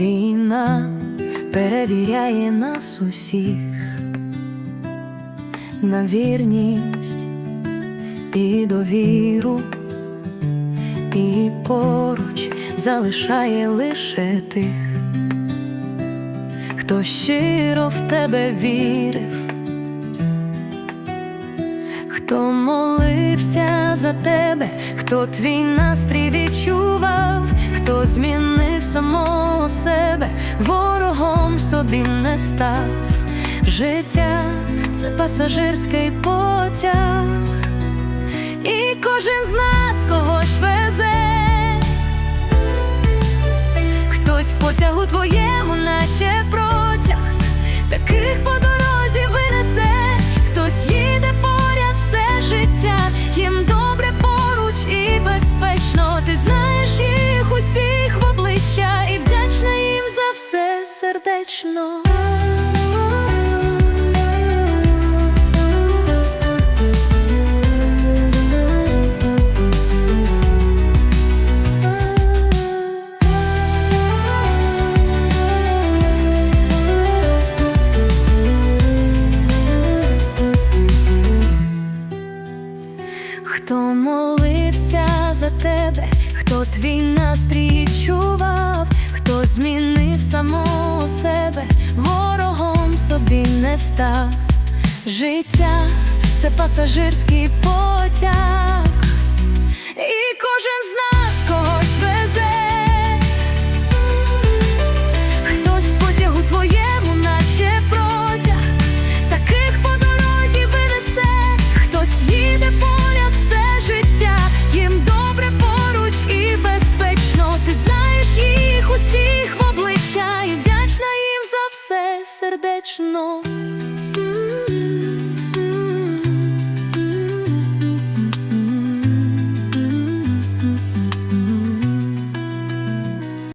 Війна перевіряє нас усіх. На вірність і довіру, і поруч залишає лише тих, хто щиро в тебе вірив, хто молився за тебе, хто твій настрій відчував, хто змінив самого себе, ворогом собі не став. Життя це пасажирський потяг, сердечно. Хто молився за тебе, хто твій настрій чував, хто змінив не. Життя це пасажирський потяг, сердечно.